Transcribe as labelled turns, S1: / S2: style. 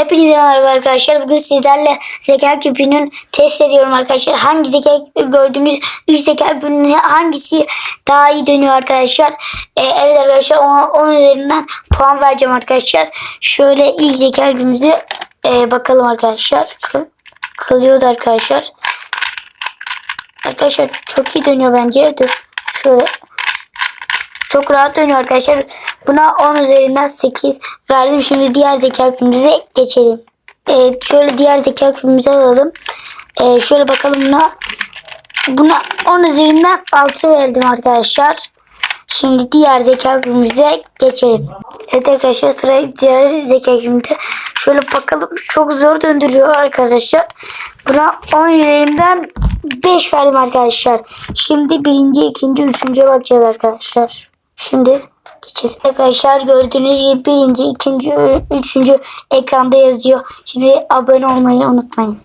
S1: Hepinize merhaba arkadaşlar. Bugün sizlerle zeka küpünün test ediyorum arkadaşlar. Hangi zeka gördüğümüz 3 zeka küpünün hangisi daha iyi dönüyor arkadaşlar. Ee, evet arkadaşlar 10 üzerinden puan vereceğim arkadaşlar. Şöyle ilk zeka küpümüzü e, bakalım arkadaşlar. Kı- Kılıyordu arkadaşlar. Arkadaşlar çok iyi dönüyor bence. Dur. Şöyle çok rahat dönüyor arkadaşlar. Buna 10 üzerinden 8 verdim. Şimdi diğer zeka küpümüze geçelim. Ee, şöyle diğer zeka küpümüzü alalım. Ee, şöyle bakalım buna. Buna 10 üzerinden 6 verdim arkadaşlar. Şimdi diğer zeka küpümüze geçelim. Evet arkadaşlar sıra diğer zeka küpümde. Şöyle bakalım. Çok zor döndürüyor arkadaşlar. Buna 10 üzerinden 5 verdim arkadaşlar. Şimdi birinci, ikinci, üçüncüye bakacağız arkadaşlar. Şimdi geçelim. Arkadaşlar gördüğünüz gibi birinci, ikinci, üçüncü ekranda yazıyor. Şimdi abone olmayı unutmayın.